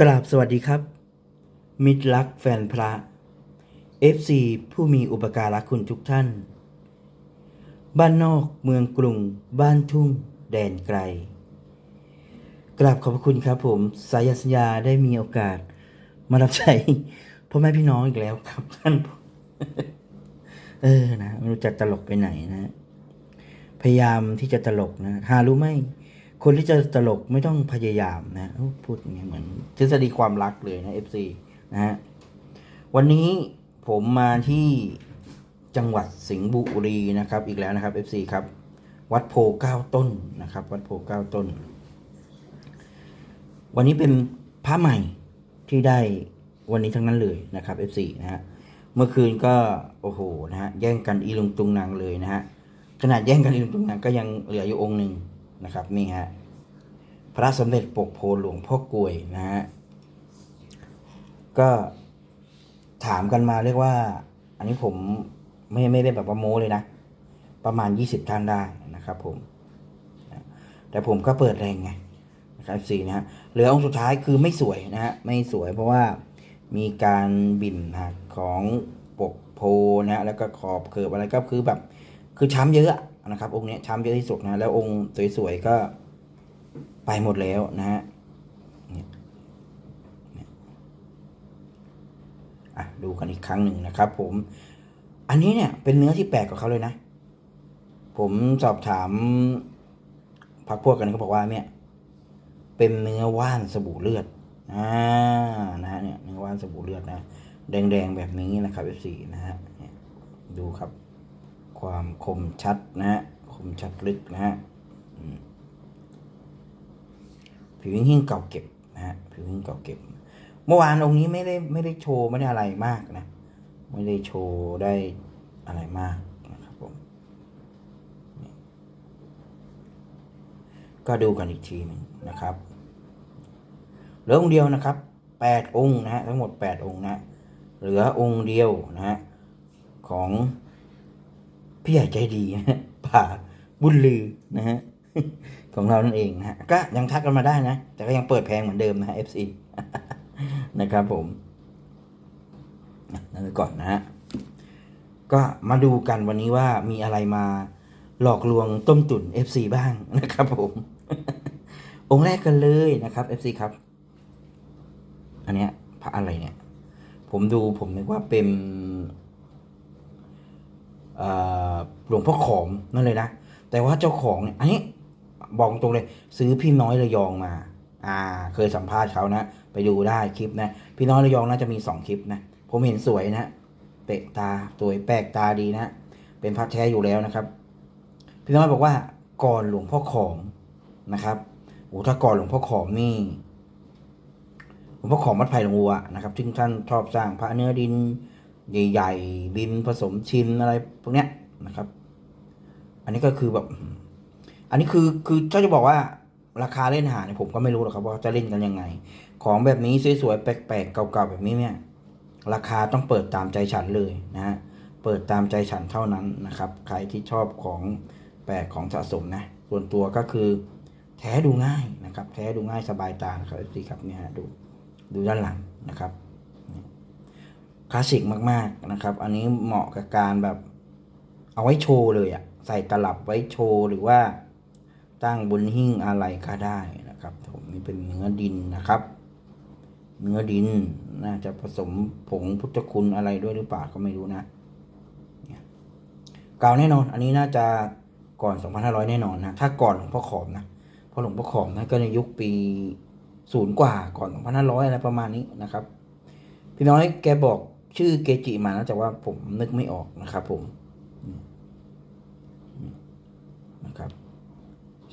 กราบสวัสดีครับ มิตรรักแฟนพระ FC ผู้มีอุปการะคุณทุกท่าน บ้านนอกเมืองกรุง บ้านทุ่ง แดนไกล กราบขอบพระคุณครับผมสายสัญญาได้มีโอกาส มารับใช้พ่อแม่พี่น้องอีกแล้วครับท่านเออนะไม่รู้จะตลกไปไหนนะ พยายามที่จะตลกนะ หารู้ไหม คนที่จะตลกไม่ต้องพยายามนะพูดอย่างเงี้ยเหมือนทฤษฎีความรักเลยนะ FC นะฮะวันนี้ผมมาที่จังหวัดสิงห์บุรีนะครับ อีกแล้วนะครับ FC ครับ วัดโพเก้าต้นนะครับ วัดโพเก้าต้น วันนี้เป็นพระใหม่ที่ได้วันนี้ทั้งนั้นเลยนะครับ FC นะฮะเมื่อคืนก็โอ้โหนะฮะแย่งกันอีลุงตุงนางเลยนะฮะขนาดแย่งกันอีลุงตุงนางก็ยังเหลืออยู่องค์หนึ่ง นะครับนี่ฮะพระสมเด็จปกโพหลวงพ่อกลวยนะฮะก็ถามกันมาเรียกว่า อันนี้ผมไม่ไม่ได้แบบว่าโม้เลยนะ ประมาณ 20 ท่านได้นะครับผม แต่ผมก็เปิดแรงไงนะครับสี่นะฮะเหลือองค์สุดท้ายคือไม่สวยนะฮะไม่สวยเพราะว่ามีการบินนะของปกโพนะฮะแล้วก็ขอบเคิร์บอะไรก็คือแบบ คือช้ำเยอะ นะครับ องค์นี้ช้ำเยอะที่สุดนะแล้วองค์สวยๆก็ไปหมดแล้วนะฮะเนี่ยอะดูกันอีกครั้งหนึ่งนะครับ ผม อันนี้เนี่ยเป็นเนื้อที่แปลกกว่าเขาเลยนะ ผมสอบถามพักพวกกันเขาบอกว่าเนี่ยเป็นเนื้อว่านสบู่เลือดอ่านะฮะเนี่ยเนื้อว่านสบู่เลือดนะแดงๆแบบนี้นะครับ F4 นะฮะดูครับ ความคมชัดนะฮะคมชัดลึกนะฮะผิวหิ้งเก่าเก็บนะฮะผิวหิ้งเก่าเก็บ เมื่อวานองค์นี้ไม่ได้ไม่ได้โชว์ไม่ได้อะไรมากนะ ไม่ได้โชว์ได้อะไรมากนะครับผมก็ดูกันอีกทีหนึ่งนะครับเหลือองค์เดียวนะครับแปดองค์นะฮะทั้งหมดแปดองค์นะเหลือองค์เดียวนะฮะของ พี่ใหญ่ใจดีนะป่าบุญลือนะฮะของเรานั่นเองนะฮะก็ยังทักกันมาได้นะ แต่ก็ยังเปิดแพงเหมือนเดิมนะฮะ FC นะครับผมนั่นก่อนนะฮะก็มาดูกันวันนี้ว่ามีอะไรมาหลอกลวงต้มตุ๋น FC บ้างนะครับผม องค์แรกกันเลยนะครับ FC ครับ อันเนี้ยพระอะไรเนี่ย ผมดูผมนึกว่าเป็น หลวงพ่อขอมนั่นเลยนะ แต่ว่าเจ้าของเนี่ยอันนี้บอกตรงเลย ซื้อพี่น้อยระยองมา อ่า เคยสัมภาษณ์เขานะ ไปดูได้คลิปนะ พี่น้อยระยองน่าจะมีสองคลิปนะ ผมเห็นสวยนะเตะตาสวยแปลกตาดีนะ เป็นพระแท้อยู่แล้วนะครับ พี่น้อยบอกว่าก่อนหลวงพ่อขอมนะครับโอ้ถ้าก่อนหลวงพ่อขอมนี่หลวงพ่อขอมวัดไผ่หลวงวัวนะครับซึ่งท่านชอบสร้างพระเนื้อดิน ใหญ่ๆดินผสมชินอะไรพวกเนี้ยนะครับ อันนี้ก็คือแบบ อันนี้คือคือถ้าจะบอกว่าราคาเล่นหาเนี่ยผมก็ไม่รู้หรอกครับว่าจะเล่นกันยังไง ของแบบนี้สวยๆแปลกๆเก่าๆแบบนี้เนี่ย ราคาต้องเปิดตามใจฉันเลยนะฮะเปิดตามใจฉันเท่านั้นนะครับ ใครที่ชอบของแปลกของสะสมนะ ส่วนตัวก็คือ แท้ดูง่ายนะครับ แท้ดูง่ายสบายตานะครับสีครับเนี่ยฮะดูดูด้านหลังนะครับ คลาสสิกมากๆนะครับ อันนี้เหมาะกับการแบบเอาไว้โชว์เลยอะใส่ตลับไว้โชว์หรือว่าตั้งบนหิ้งอะไรก็ได้นะครับผมนี่เป็นเนื้อดินนะครับ เนื้อดินน่าจะผสมผงพุทธคุณอะไรด้วยหรือเปล่าก็ไม่รู้นะเนี่ยเก่าแน่นอน อันนี้น่าจะก่อน 2,500 แน่นอนนะถ้าก่อนหลวงพ่อขอมนะเพราะหลวงพ่อขอมนะก็ในยุคปีศูนย์กว่าก่อน 2,500 อะไรประมาณนี้นะครับ พี่น้อยแกบอก ชื่อเกจิมานะแต่ว่าผมนึกไม่ออกนะครับผมนะครับ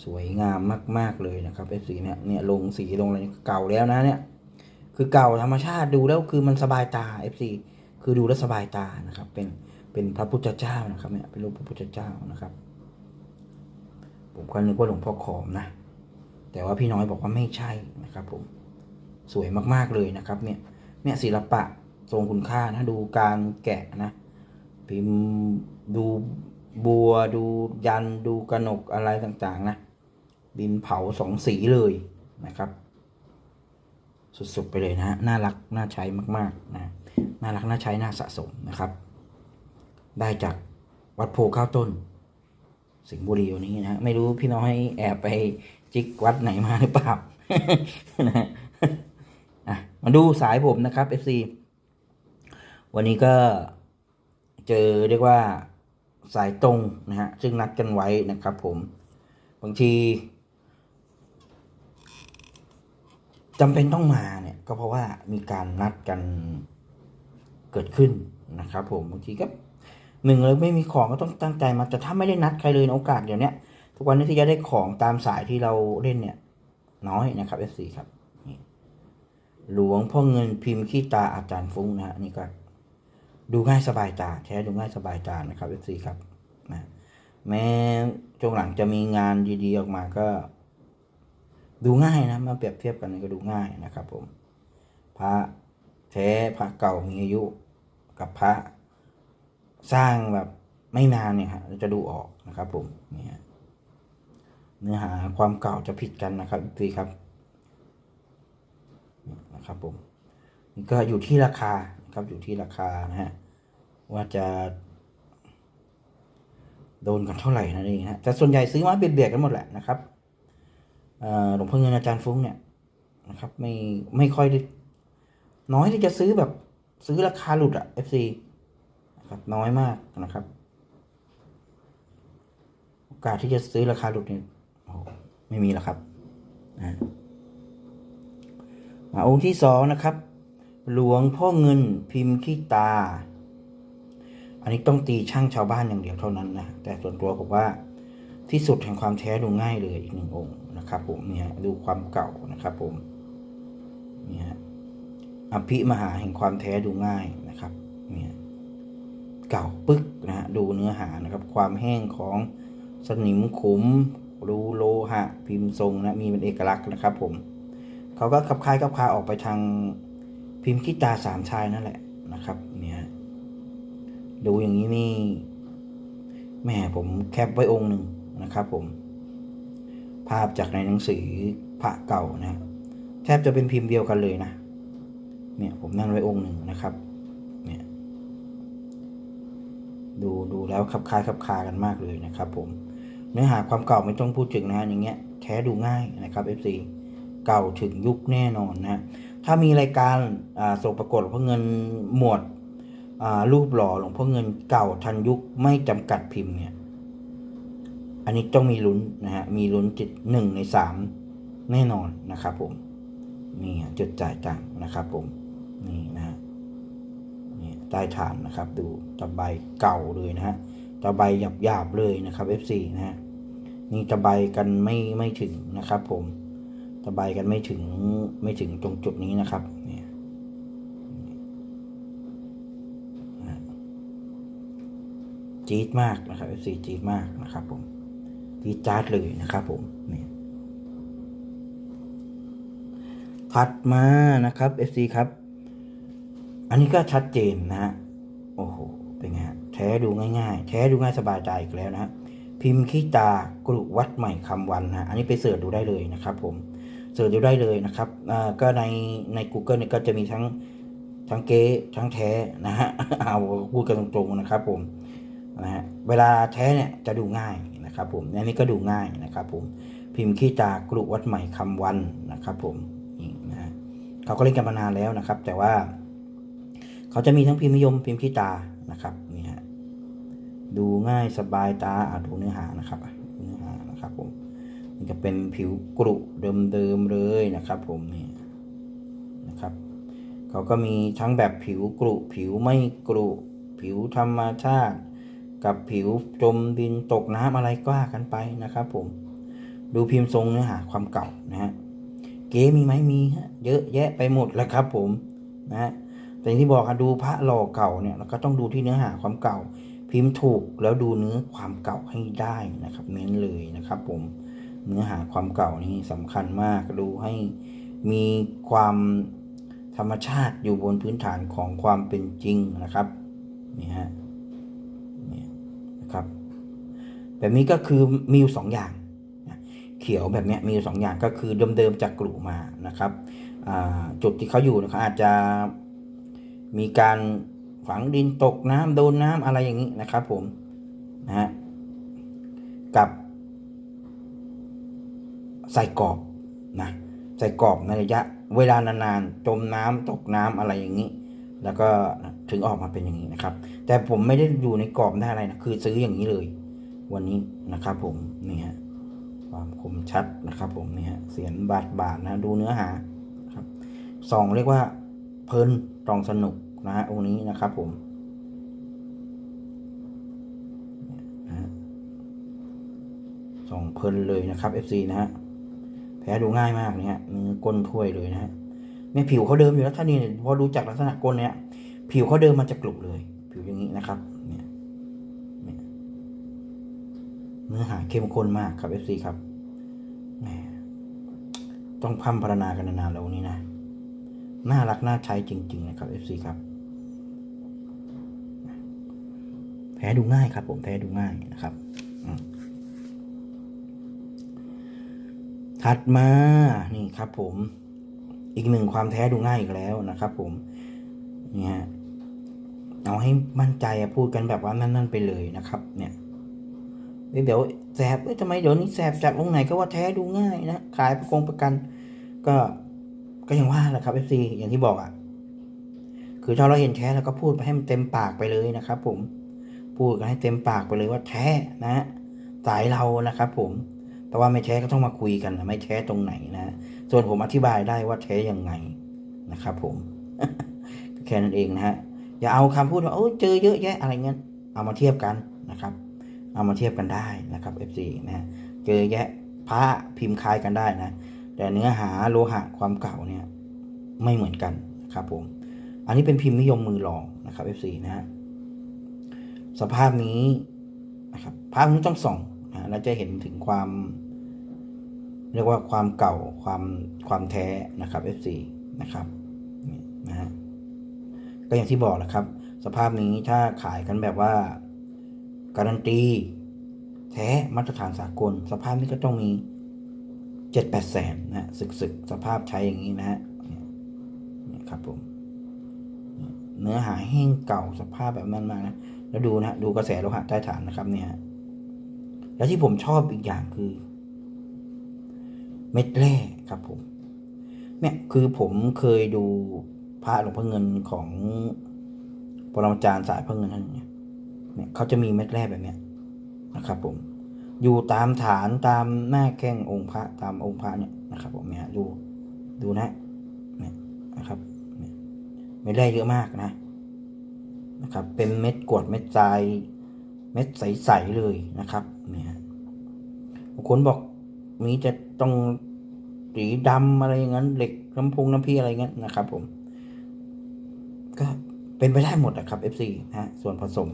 สวยงามมาก ๆเลยนะครับเอฟสีเนี่ยเนี่ยลงสีลงอะไรเก่าแล้วนะเนี่ย คือเก่าธรรมชาติดูแล้วคือมันสบายตาเอฟซีคือดูแล้วสบายตานะครับ เป็นเป็นพระพุทธเจ้านะครับเนี่ยเป็นรูปพระพุทธเจ้านะครับ ผมก็นึกว่าหลวงพ่อขอมนะ แต่ว่าพี่น้อยบอกว่าไม่ใช่นะครับ ผมสวยมากๆเลยนะครับ เนี่ยเนี่ยศิลปะ ทรงคุณค่านะดูการแกะนะพิมพ์ดูบัวดูยันดูกระหนกอะไรต่างๆนะดินเผาสองสีเลยนะครับ สุดๆไปเลยนะฮะน่ารักน่าใช้มากๆนะน่ารักน่าใช้น่าสะสมนะครับ ได้จากวัดโพข้าวต้น สิงห์บุรีวันนี้นะไม่รู้พี่น้อยแอบไปจิกวัดไหนมาหรือเปล่านะฮะอะมาดูสายผมนะครับ FC วันนี้ก็เจอเรียกว่าสายตรงนะฮะซึ่งนัดกันไว้นะครับผมบางทีจำเป็นต้องมาเนี่ยก็เพราะว่ามีการนัดกันเกิดขึ้นนะครับผมบางทีก็หนึ่งเลยไม่มีของก็ต้องตั้งใจมาแต่ถ้าไม่ได้นัดใครเลยโอกาสเดี๋ยวนี้ทุกวันนี้ที่จะได้ของตามสายที่เราเล่นเนี่ย น้อยนะครับ F4 ครับหลวงพ่อเงินพิมพ์ขี้ตาอาจารย์ฟุ้งนะฮะนี่ก็ ดูง่ายสบายตาแท้ดูง่ายสบายตานะครับ F4 ครับนะแม้ช่วงหลังจะมีงานดีๆออกมาก็ ดูง่ายนะมาเปรียบเทียบกันก็ดูง่ายนะครับ ผม พระแท้พระเก่ามีอายุกับพระสร้างแบบไม่นานเนี่ยฮะจะดูออกนะครับ ผมนี่ฮะเนื้อหาความเก่าจะผิดกันนะครับอีกทีครับนะครับผมก็อยู่ที่ราคา นะครับ อยู่ที่ราคานะฮะว่าจะ โดนกันเท่าไหร่นั่นเองฮะแต่ส่วนใหญ่ซื้อมาเบียดๆกันหมดแหละนะครับหลวงพ่อเงินอาจารย์ฟุ้งเนี่ยนะครับ ไม่ไม่ค่อยได้น้อยที่จะซื้อแบบซื้อราคาหลุดอะ FC นะครับน้อยมากนะครับโอกาสที่จะซื้อราคาหลุดเนี่ยไม่มีแล้วครับอ่ามาองค์ที่สองนะครับ หลวงพ่อเงินพิมพ์ขี้ตา อันนี้ต้องตีช่างชาวบ้านอย่างเดียวเท่านั้นนะ แต่ส่วนตัวผมว่าที่สุดแห่งความแท้ดูง่ายเลยอีกหนึ่งองค์นะครับผมเนี่ยดูความเก่านะครับผมเนี่ยอภิมหาแห่งความแท้ดูง่ายนะครับเนี่ยเก่าปึ๊กนะฮะดูเนื้อหานะครับ ความแห้งของสนิมขุมรูโลหะ พิมพ์ทรงนะมีเป็นเอกลักษณ์นะครับผมเขาก็ขับคล้ายขับคาออกไปทาง พิมพ์ขี้ตาสามชายนั่นแหละนะครับ เนี่ยดูอย่างนี้นี่แม่ผมแคปไว้องค์หนึ่งนะครับ ผม ภาพจากในหนังสือพระเก่านะแทบจะเป็นพิมพ์เดียวกันเลยนะเนี่ยผมนั่งไว้องค์หนึ่งนะครับ เนี่ยดูดูแล้วคับคายคับคากันมากเลยนะครับ ผมเนื้อหาความเก่าไม่ต้องพูดถึงนะอย่างเงี้ยแท้ดูง่ายนะครับ FC เก่าถึงยุคแน่นอนนะ ถ้ามีรายการอ่าส่งประกวดหลวงพ่อเงินหมวดรูปหล่อหลวงพ่อเงินเก่าทันยุคไม่จำกัดพิมพ์เนี่ย อันนี้ต้องมีลุ้นนะฮะ มีลุ้นจิตหนึ่งในสามแน่นอนนะครับผม นี่ฮะจุดจ่ายตังนะครับผม นี่นะฮะนี่ใต้ฐานนะครับ ดูตะไบเก่าเลยนะฮะตะไบหยาบๆเลยนะครับ F4 นะฮะ นี่ตะไบกันไม่ไม่ถึงนะครับผม ตะไบกันไม่ถึงไม่ถึงตรงจุดนี้นะครับเนี่ยจี๊ดมากนะครับ FC จี๊ดมากนะครับผมจี๊ดจ๊าดเลยนะครับผมเนี่ยถัดมานะครับ FC ครับ อันนี้ก็ชัดเจนนะฮะโอ้โหเป็นไงฮะแท้ดูง่ายๆ แท้ดูง่ายสบายใจอีกแล้วนะพิมพ์ขี้ตากรุวัดใหม่คำวันนะฮะอันนี้ไปเสิร์ชดูได้เลยนะครับผม เสิร์ชดูได้เลยนะครับอ่าก็ในใน Google เนี่ยก็จะมีทั้งทั้งเก๊ทั้งแท้นะฮะเอาพูดกันตรงๆนะครับผมนะฮะเวลาแท้เนี่ยจะดูง่ายนะครับผมอันนี้ก็ดูง่ายนะครับผมพิมพ์ขี้ตากรุวัดใหม่คำวันนะครับผมนี่นะฮะเขาก็เล่นกันมานานแล้วนะครับ แต่ว่า เขาจะมีทั้งพิมพ์นิยมพิมพ์ขี้ตานะครับนี่ฮะดูง่ายสบายตาอะดูเนื้อหานะครับ จะเป็นผิวกรุเดิมๆเลยนะครับผมนี่นะครับเขาก็มีทั้งแบบผิวกรุผิวไม่กรุผิวธรรมชาติ กับผิวจมดินตกน้ำอะไรก็ว่ากันไปนะครับผมดูพิมพ์ทรงเนื้อหาความเก่านะฮะเก๋มีไหมมีฮะเยอะแยะไปหมดแล้วครับผมนะฮะแต่อย่างที่บอกอะดูพระหล่อเก่าเนี่ยเราก็ต้องดูที่เนื้อหาความเก่า พิมพ์ถูกแล้วดูเนื้อความเก่าให้ได้นะครับเน้นเลยนะครับผม เนื้อหาความเก่านี่สำคัญมากดูให้มีความธรรมชาติอยู่บนพื้นฐานของความเป็นจริงนะครับนี่ฮะนี่นะครับ แบบนี้ก็คือมีอยู่สองอย่าง เขียวแบบนี้มีอยู่สองอย่างก็คือเดิมๆจากกลุ่มานะครับจุดที่เขาอยู่นี่ยเขาอาจจะมีการฝังดินตกน้ำโดนน้ำอะไรอย่างนี้นะครับผมนะฮะกับ ใส่กรอบนะใส่กรอบในระยะเวลานานๆจมน้ำตกน้ำอะไรอย่างนี้ แล้วก็ถึงออกมาเป็นอย่างนี้นะครับ แต่ผมไม่ได้อยู่ในกรอบได้อะไรนะคือซื้ออย่างนี้เลย วันนี้นะครับ ผมนี่ฮะความคมชัดนะครับ ผมนี่ฮะเสียนบาทบาทนะดูเนื้อหาครับสองเรียกว่าเพลินตรองสนุกนะฮะองค์นี้นะครับผมสองเพลินเลยนะครับ FC นะฮะ แพ้ดูง่ายมากเนี่ยฮะเนื้อก้นถ้วยเลยนะฮะเนี่ยผิวเขาเดิมอยู่แล้วถ้านี่พอดูจากลักษณะก้นเนี่ยผิวเขาเดิมมันจะกรุบเลย ผิวอย่างนี้นะครับ เนี่ยเนื้อหาเข้มข้นมากครับ FC ครับต้องพัฒพนากันนานๆแล้วนี้นะน่ารักน่าใช้จริง ๆ นะครับ FC ครับแพ้ดูง่ายครับ ผมแพ้ดูง่ายนะครับอืม ถัดมานี่ครับผมอีกหนึ่งความแท้ดูง่ายอีกแล้วนะครับผมนี่ฮะเอาให้มั่นใจพูดกันแบบว่านั่นๆไปเลยนะครับ เนี่ยเดี๋ยวแสบเอ้ยทำไมเดี๋ยวนี้แสบจากตรงไหนก็ว่าแท้ดูง่ายนะขายประกงประกัน ก็ก็ยังว่าแหละครับ FC อย่างที่บอกอะ่ะ คือถ้าเราเห็นแท้เราก็พูดไปให้มันเต็มปากไปเลยนะครับ ผมพูดกันให้เต็มปากไปเลยว่าแท้นะฮะสายเรานะครับ ผม แต่ว่าไม่แท้ก็ต้องมาคุยกันไม่แท้ตรงไหนนะ ส่วนผมอธิบายได้ว่าแท้ยังไงนะครับ ผมแค่นั้นเองนะฮะอย่าเอาคำพูดว่าโอ้เจอเยอะแยะอะไรเงี้ยเอามาเทียบกันนะครับ เอามาเทียบกันได้นะครับ FC นะฮะเจอแยะพระพิมพ์คล้ายกันได้นะ แต่เนื้อหาโลหะความเก่าเนี่ยไม่เหมือนกันนะครับผม อันนี้เป็นพิมพ์นิยมมือรองนะครับ F4 นะฮะสภาพนี้นะครับภาพนี้ต้องส่อง แล้วจะเห็นถึงความ เรียกว่าความเก่าความความแท้นะครับ F4 นะครับนะฮะก็อย่างที่บอกแหละครับ สภาพนี้ถ้าขายกันแบบว่า การันตีแท้มาตรฐานสากล สภาพนี้ก็ต้องมีเจ็ดแปดแสนนะศึกศึกสภาพใช้อย่างนี้นะฮะเนี่ยครับผม เนื้อหาแห้งเก่าสภาพแบบนั้นมากนะ แล้วดูนะ ดูกระแสโลหะใต้ฐานนะครับเนี่ย แล้วที่ผมชอบอีกอย่างคือ เม็ดแร่ครับผม เนี่ยคือผมเคยดูพระหลวงพ่อเงินของปรมาจารย์สายพระเงินท่านเนี่ยเนี่ยเขาจะมีเม็ดแร่แบบเนี้ยนะครับ ผม อยู่ตามฐานตามหน้าแข้งองค์พระตามองค์พระเนี่ยนะครับ ผมเนี่ยดูดูนะเนี่ยนะครับเนี่ยเม็ดแร่เยอะมากนะนะครับ เป็นเม็ดกวดเม็ดทราย เม็ดใส ๆ เลยนะครับเนี่ยบางคนบอกมีจะต้องสีดำอะไรอย่างนั้น เหล็กน้ำพุงน้ำพี่อะไรเงี้ยนะครับ ผม ก็เป็นไปได้หมดนะครับ FC นะฮะ ส่วนผสม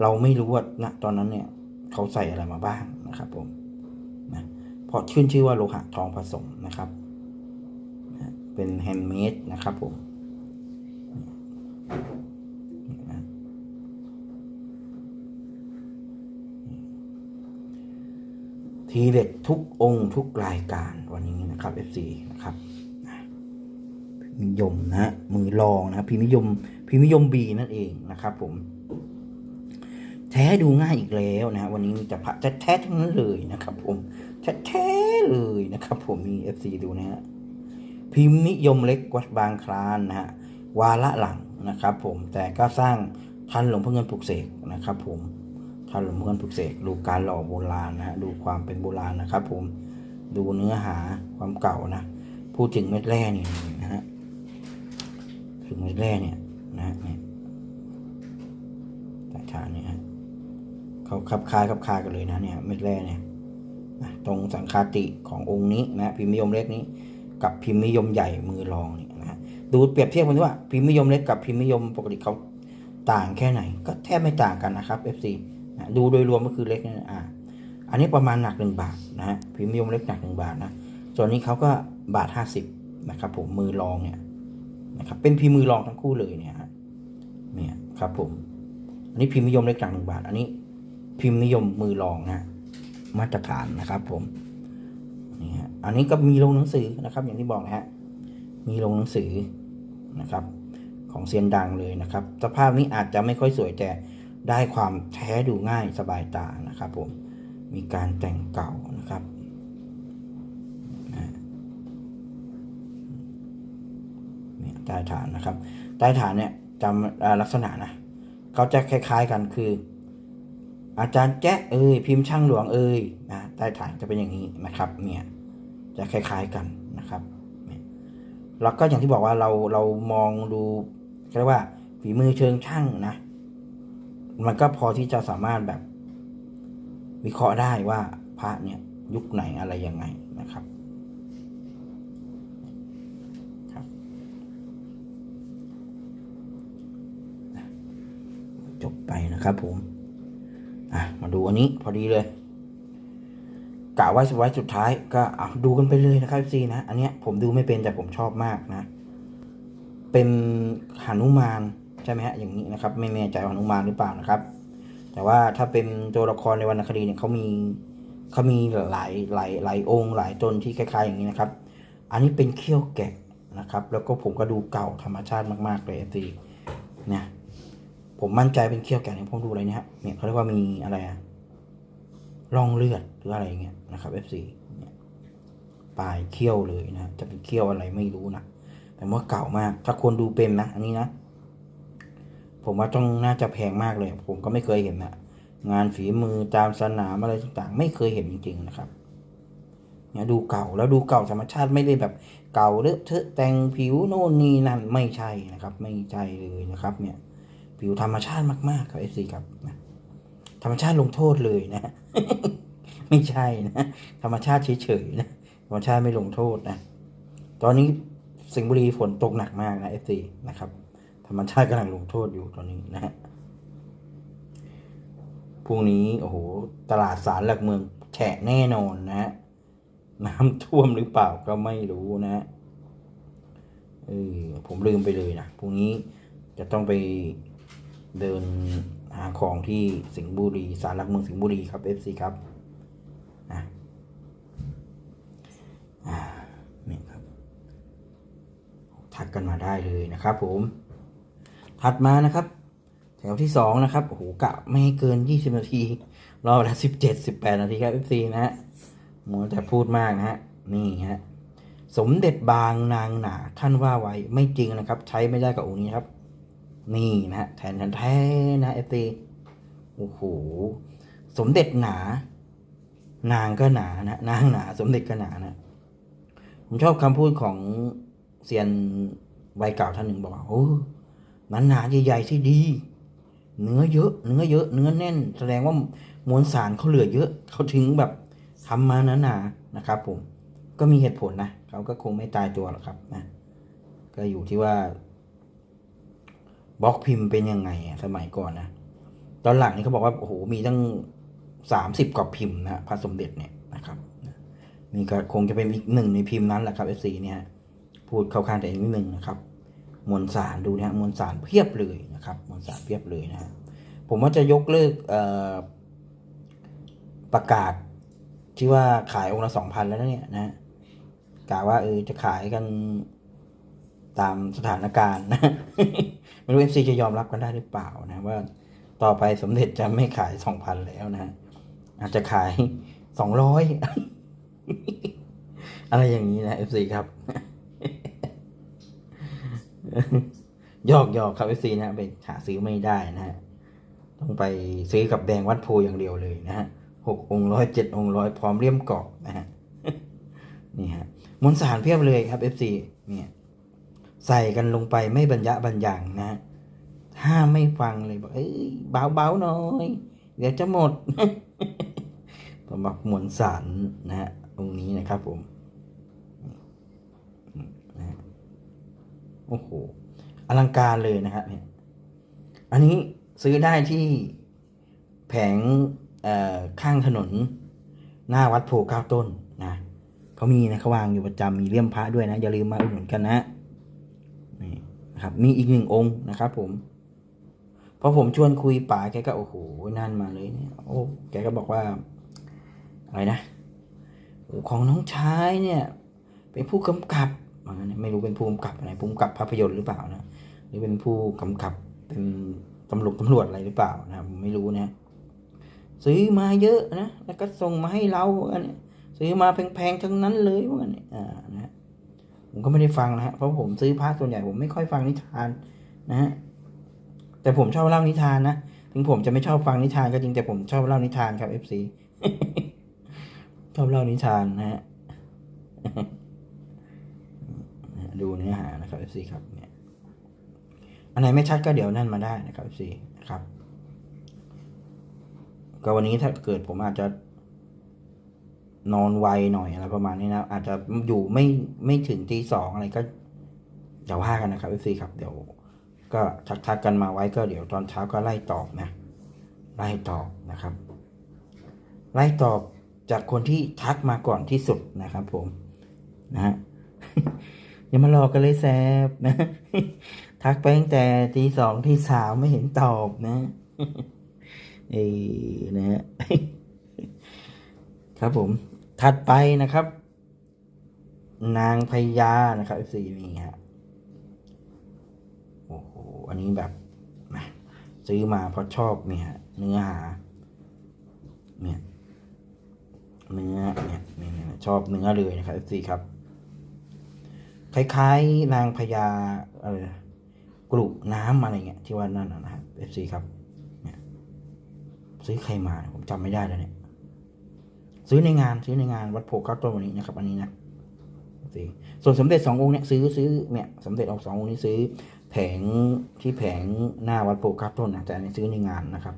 เราไม่รู้ว่าณตอนนั้นเนี่ย เขาใส่อะไรมาบ้างนะครับ ผมนะเพราะชื่นชื่อว่าโลหะทองผสมนะครับนะเป็นแฮนด์เมดนะครับผมนี่นะ ทีเด็ดทุกองค์ทุกรายการวันนี้นะครับ FC นะครับพิมมิยมนะมือรองนะพิมมิยมพิมมิยมบีนั่นเองนะครับผม แท้ดูง่ายอีกแล้วนะฮะวันนี้มีแต่พระแท้ๆทั้งนั้นเลยนะครับ ผมแท้ๆเลยนะครับ ผมมีเอฟซีดูนะฮะพิมพ์นิยมเล็กวัดบางคลานนะฮะวาระหลังนะครับ ผมแต่ก็สร้างทันหลวงพ่อเงินปลุกเสกนะครับ ผม ทันหลวงพ่อเงินปลุกเสกดูการหล่อโบราณนะฮะดูความเป็นโบราณนะครับผมดูเนื้อหาความเก่านะพูดถึงเม็ดแร่นี่นะฮะถึงเม็ดแร่เนี่ยนะฮะเนี่ยแต่ชาเนี่ยฮะเขาคับคายคับคายกันเลยนะเนี่ยเม็ดแร่เนี่ยตรงสังคาติขององค์นี้นะพิมพ์นิยมเล็กนี้ กับพิมพ์นิยมใหญ่มือรองเนี่ยนะดูเปรียบเทียบกันว่าพิมพ์นิยมเล็กกับพิมพ์นิยมปกติเขาต่างแค่ไหน ก็แทบไม่ต่างกันนะครับ FC ดูโดยรวมก็คือเล็กนะอ่าอันนี้ประมาณหนักหนึ่งบาทนะฮะพิมพ์นิยมเล็กหนักหนึ่งบาทนะส่วนนี้เขาก็บาทห้าสิบนะครับผมมือรองเนี่ยนะครับเป็นพิมพ์มือรองทั้งคู่เลยเนี่ยฮะเนี่ยครับผมอันนี้พิมพ์นิยมเล็กหนักหนึ่งบาท อันนี้พิมพ์นิยมมือรองนะมาตรฐานนะครับผมนี่ฮะอันนี้ก็มีลงหนังสือนะครับ อย่างที่บอกนะฮะมีลงหนังสือนะครับ ของเซียนดังเลยนะครับ สภาพนี้อาจจะไม่ค่อยสวยแต่ ได้ความแท้ดูง่ายสบายตานะครับผมมีการแต่งเก่านะครับเนี่ยใต้ฐานนะครับ ใต้ฐานเนี่ยจำลักษณะนะเขาจะคล้าย ๆกันคือ อาจารย์แจ๊ะเอ้ยพิมพ์ช่างหลวงเอ้ยนะใต้ฐานจะเป็นอย่างนี้นะครับ เนี่ยจะคล้าย ๆกันนะครับแล้วก็อย่างที่บอกว่าเราเรามองดูเรียกว่าฝีมือเชิงช่างนะ มันก็พอที่จะสามารถแบบ วิเคราะห์ได้ว่าพระเนี่ยยุคไหนอะไรยังไงนะครับครับ จบไปนะครับผม อะ มาดูอันนี้พอดีเลยกะไว้ไว้สุดท้ายก็อ่ดูกันไปเลยนะครับซีนะ อันเนี้ยผมดูไม่เป็นแต่ผมชอบมากนะ เป็นหนุมาน ใช่ไหมฮะอย่างนี้นะครับ ไม่แน่ใจว่าหนุมานหรือเปล่านะครับ แต่ว่าถ้าเป็นตัวละครในวรรณคดีเนี่ยเขามีเขามีหลายหลายหลายองค์หลายตนที่คล้ายๆอย่างนี้นะครับ อันนี้เป็นเขี้ยวแกะนะครับ แล้วก็ผมก็ดูเก่าธรรมชาติมากๆเลยซีเนี่ยผมมั่นใจเป็นเขี้ยวแกะเนี่ยผมดูอะไรเนี่ยฮะเนี่ยเขาเรียกว่ามีอะไรอะร่องเลือดหรืออะไรอย่างเงี้ยนะครับ F4 เนี่ยปลายเขี้ยวเลยนะจะเป็นเขี้ยวอะไรไม่รู้นะแต่ว่าเก่ามาก ถ้าคนดูเป็นนะ อันนี้นะ ผมว่าต้องน่าจะแพงมากเลย ผมก็ไม่เคยเห็นนะงานฝีมือตามสนามอะไรต่างๆ ไม่เคยเห็นจริง ๆ นะครับเนี่ยดูเก่าแล้วดูเก่าธรรมชาติไม่ได้แบบเก่าเลอะเทอะแต่งผิวโน่นนี่นั่นไม่ใช่นะครับ ไม่ใช่เลยนะครับเนี่ย ผิวธรรมชาติมากๆครับเอซีครับนะธรรมชาติลงโทษเลยนะ ไม่ใช่นะธรรมชาติเฉยๆนะธรรมชาติไม่ลงโทษนะ ตอนนี้สิงห์บุรีฝนตกหนักมากนะเอฟซีนะครับ รรมชาติกำลังลงโทษอยู่ตอนนี้นะฮะพรุ่งนี้โอ้โห ตลาดสารหลักเมืองแฉะแน่นอนนะฮะน้ำท่วมหรือเปล่าก็ไม่รู้นะฮะเออผมลืมไปเลยนะพรุ่งนี้จะต้องไปเดินหาของที่สิงห์บุรีสารหลักเมืองสิงห์บุรีครับ FC ครับอะอ่านี่ครับ ทักกันมาได้เลยนะครับผม ถัดมานะครับ แถวที่สองนะครับโอ้โหกะไม่ให้เกิน20นาที รอเวลา17 18นาทีครับ FC นะฮะมัวแต่พูดมากนะฮะนี่ฮะสมเด็จบางนางหนาท่านว่าไว้ไม่จริงนะครับ ใช้ไม่ได้กับองค์นี้ครับ นี่นะฮะแทนแทนแท้นะเอฟซีโอ้โหสมเด็จหนา นางก็หนานะนางหนา สมเด็จก็หนานะผมชอบคำพูดของเซียนวัยเก่าท่านหนึ่งบอกว่าโอ้ หนาใหญ่ๆที่ดี เนื้อเยอะ เนื้อเยอะ เนื้อแน่น แสดงว่ามวลสารเขาเหลือเยอะเขาถึงแบบทำมาหนาๆนะครับ ผม ก็มีเหตุผลนะเขาก็คงไม่ตายตัวหรอกครับนะก็อยู่ที่ว่าบล็อกพิมพ์เป็นยังไงสมัยก่อนนะตอนหลังนี่เขาบอกว่าโอ้โหมีตั้งสามสิบกว่าพิมพ์นะพระสมเด็จเนี่ยนะครับนี่ก็คงจะเป็นอีกหนึ่งในพิมพ์นั้นแหละครับเอซีเนี่ยพูดเข้าข้างแต่เองนิดหนึ่งนะครับ มวลสารดูนะมวลสารเพียบเลยนะครับมวลสารเพียบเลยนะฮะผมว่าจะยกเลิกประกาศที่ว่าขายองค์ละสองพันแล้วเนี่ยนะกะว่าเออจะขายกันตามสถานการณ์นะไม่รู้เอฟซีจะยอมรับกันได้หรือเปล่านะว่าต่อไปสมเด็จจะไม่ขายสองพันแล้วนะอาจจะขายสองร้อยอะไรอย่างนี้นะเอฟซีครับ ยอกยอกครับเอฟซีนะไปหาซื้อไม่ได้นะฮะต้องไปซื้อกับแดงวัดโพอย่างเดียวเลยนะฮะหกองร้อยเจ็ดองร้อยพร้อมเลี่ยมกรอบนะฮะนี่ฮะมวลสารเพียบเลยครับเอฟซีเนี่ยใส่กันลงไปไม่บรรยะบรรยังนะถ้าไม่ฟังเลยบอกเอ้ยเบาเบาหน่อย เดี๋ยวจะหมดสำหรับมวลสารนะฮะตรงนี้นะครับผมนะฮะ โอ้โห อลังการเลยนะครับเนี่ยอันนี้ซื้อได้ที่แผงข้างถนน หน้าวัดโพเก้าต้นนะเขามีนะเขาวางอยู่ประจำมีเลี่ยมพระด้วยนะ อย่าลืมมาอุดหนุนกันนะนี่นะครับ มีอีกหนึ่งองค์นะครับ ผมพอผมชวนคุยป๋าแกก็โอ้โหนั่นมาเลยเนี่ยโอ้แกก็บอกว่าอะไรนะของน้องชายเนี่ย เป็นผู้กำกับ ว่างั้นไม่รู้เป็นผู้กำกับอะไรผู้กำกับภาพยนตร์หรือเปล่านะหรือเป็นผู้กำกับเป็นตำรวจตำรวจอะไรหรือเปล่านะผมไม่รู้นะซื้อมาเยอะนะแล้วก็ส่งมาให้เราอันนี้ซื้อมาแพงๆทั้งนั้นเลยว่างั้นเนี่ยอ่านะผมก็ไม่ได้ฟังนะฮะเพราะผมซื้อพระส่วนใหญ่ผมไม่ค่อยฟังนิทานนะฮะแต่ผมชอบเล่านิทานนะถึงผมจะไม่ชอบฟังนิทานก็จริงแต่ผมชอบเล่านิทานครับ FC ชอบเล่านิทานนะฮะ ดูเนื้อหานะครับ FC ครับเนี่ยอันไหนไม่ชัดก็เดี๋ยวนั่นมาได้นะครับ FC นะครับ ก็วันนี้ถ้าเกิดผมอาจจะนอนไวหน่อยอะไรประมาณนี้นะ อาจจะอยู่ไม่ไม่ถึงตีสองอะไรก็อย่าว่ากันนะครับ FC ครับ เดี๋ยว ก็ทักทักกันมาไว้ก็เดี๋ยวตอนเช้าก็ไล่ตอบนะ ไล่ตอบนะครับ ไล่ตอบจากคนที่ทักมาก่อนที่สุดนะครับ ผมนะฮะ อย่ามาหลอกกันเลยแซบนะ ทักไปตั้งแต่ตีสองตีสามไม่เห็นตอบนะเออนะฮะครับผม ถัดไปนะครับ นางพญานะครับ F4 นี่ฮะโอ้โหอันนี้แบบซื้อมาเพราะชอบเนี่ยเนื้อหาเนี่ยเนื้อเนี่ยเนี่ยชอบเนื้อเลยนะครับ F4 ครับ คล้ายๆ นางพญาเออกลุน้ำอะไรเงี้ยที่ว่านั่นนะนะครับ F4 ครับเนี่ยซื้อใครมาผมจำไม่ได้แล้วเนี่ยซื้อในงานซื้อในงานวัดโพก้าต้นวันนี้นะครับ อันนี้นะส่วนสมเด็จสององค์เนี่ยซื้อซื้อเนี่ยสมเด็จออกสององค์นี้ซื้อ แผงที่แผงหน้าวัดโพก้าต้นนะแต่อันนี้ซื้อในงานนะครับ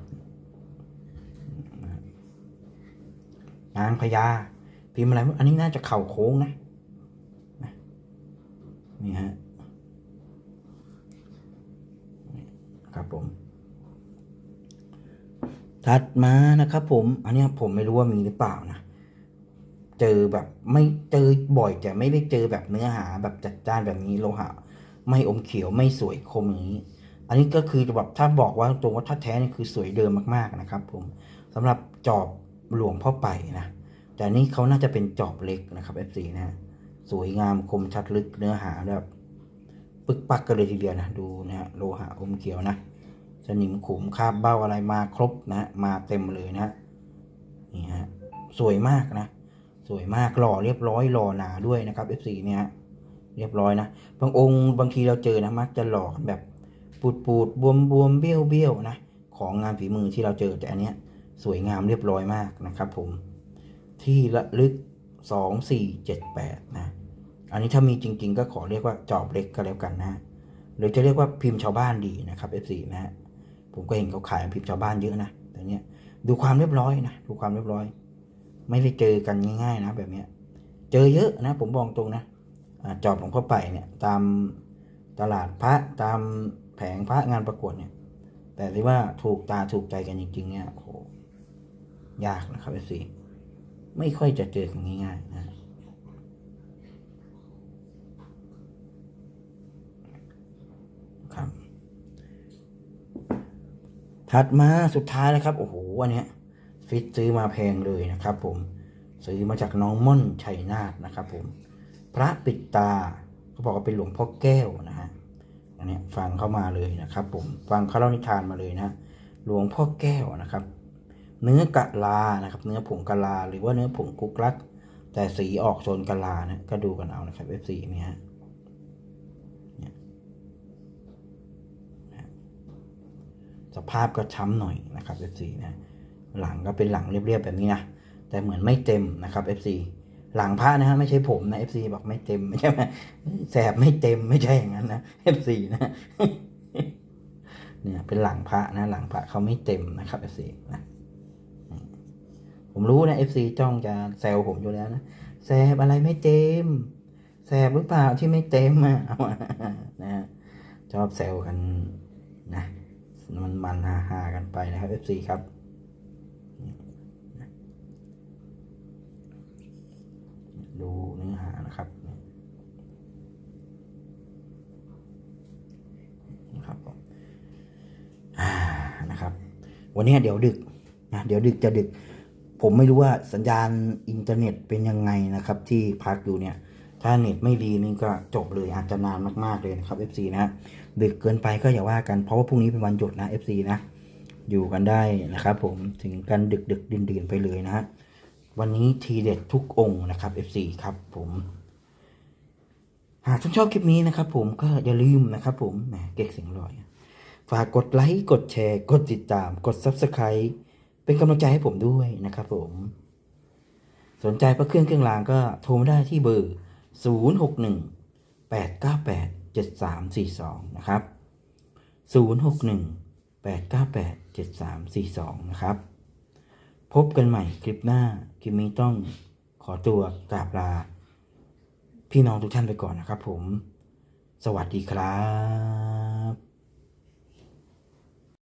นางพญาพิมพ์อะไร อันนี้น่าจะเข่าโค้งนะ นี่ฮะครับผม ถัดมานะครับ ผมอันนี้ผมไม่รู้ว่ามีหรือเปล่านะเจอแบบไม่เจอบ่อยแต่ไม่ได้เจอแบบเนื้อหาแบบจัดจ้านแบบนี้โลหะ ไม่อมเขียวไม่สวยคมอย่างนี้ อันนี้ก็คือแบบถ้าบอกว่าตรงว่าถ้าแท้นี่คือสวยเดิมมากๆนะครับ ผมสำหรับจอบหลวงพ่อไปนะแต่นนี้เขาน่าจะเป็นจอบเล็กนะครับ F4 นะฮะ สวยงามคมชัดลึกเนื้อหาแบบปึกปักกันเลยทีเดียวนะดูนะฮะโลหะอมเขียวนะสนิมขุมคาบเบ้าอะไรมาครบนะมาเต็มเลยนะนี่ฮะสวยมากนะ สวยมากหล่อเรียบร้อยหล่อหนาด้วยนะครับ F4 เนี่ยเรียบร้อยนะบางองค์บางทีเราเจอนะมักจะหล่อแบบปูดปูดบวมบวมเบี้ยวเบี้ยวนะของงานฝีมือที่เราเจอแต่อันเนี้ยสวยงามเรียบร้อยมากนะครับผมที่ระลึกสองสี่เจ็ดแปดนะ อันนี้ถ้ามีจริง ๆ ก็ขอเรียกว่าจอบเล็กก็แล้วกันนะหรือจะเรียกว่าพิมพ์ชาวบ้านดีนะครับ F4 นะฮะผมก็เห็นเขาขายพิมพ์ชาวบ้านเยอะนะแต่เนี้ยดูความเรียบร้อยนะดูความเรียบร้อย ไม่ได้เจอกันง่ายๆนะแบบเนี้ยเจอเยอะนะ ผมบอกตรงนะจอบหลวงพ่อไปเนี่ยตามตลาดพระตามแผงพระงานประกวดเนี่ย แต่ที่ว่าถูกตาถูกใจกันจริงๆเนี่ยโหยากนะครับเอซีไม่ค่อยจะเจอกันง่ายๆนะ ครับ ถัดมาสุดท้ายนะครับ โอ้โหอันเนี้ยฟิตซื้อมาแพงเลยนะครับผมซื้อมาจากน้องม่อนชัยนาทนะครับผมพระปิดตาเขาบอกว่าเป็นหลวงพ่อแก้วนะฮะอันนี้ฟังเข้ามาเลยนะครับผมฟังเขาเล่านิทานมาเลยนะหลวงพ่อแก้วนะครับ เนื้อกะลานะครับ เนื้อผงกะลา หรือว่าเนื้อผงกุกลัก แต่สีออกโซนกะลานะก็ดูกันเอานะครับ F4 นี่ฮะ สภาพก็ช้ำหน่อยนะครับ F4 นะหลังก็เป็นหลังเรียบๆแบบนี้นะแต่เหมือนไม่เต็มนะครับ F4 หลังพระนะฮะไม่ใช่ผมนะ F4 บอกไม่เต็มไม่ใช่ไหมแสบไม่เต็มไม่ใช่อย่างนั้นนะ F4 นะเนี่ยเป็นหลังพระนะหลังพระเขาไม่เต็มนะครับ F4 นะผมรู้นะ FC จ้องจะแซวผมอยู่แล้วนะแซบอะไรไม่เต็มแซบหรือเปล่าที่ไม่เต็มอะนะชอบแซวกันนะ มันมันฮาฮากันไปนะครับ FC ครับดูเนื้อหานะครับนะครับอ่านะครับ วันนี้เดี๋ยวดึกนะเดี๋ยวดึกจะดึก ผมไม่รู้ว่าสัญญาณอินเทอร์เน็ตเป็นยังไงนะครับ ที่พักอยู่เนี่ย ถ้าเน็ตไม่ดีนี่ก็จบเลยอาจจะนานมากๆเลยนะครับ FC นะดึกเกินไปก็อย่าว่ากันเพราะว่าพรุ่งนี้เป็นวันหยุดนะ FC นะอยู่กันได้นะครับผมถึงกันดึกดึกดินดื่นไปเลยนะฮะวันนี้ทีเด็ดทุกองค์นะครับ FC ครับผมหากท่านชอบคลิปนี้นะครับผมก็อย่าลืมนะครับผมแหมเก๊กเสียงลอย ฝากกดไลค์กดแชร์ กดติดตาม กด Subscribe เป็นกำลังใจให้ผมด้วยนะครับผม สนใจพระเครื่องเครื่องรางก็โทรมาได้ที่เบอร์ 061 898 7342 นะครับ 061 898 7342 นะครับ พบกันใหม่คลิปหน้า คลิปนี้ต้องขอตัวกราบลา พี่น้องทุกท่านไปก่อนนะครับผม สวัสดีครับ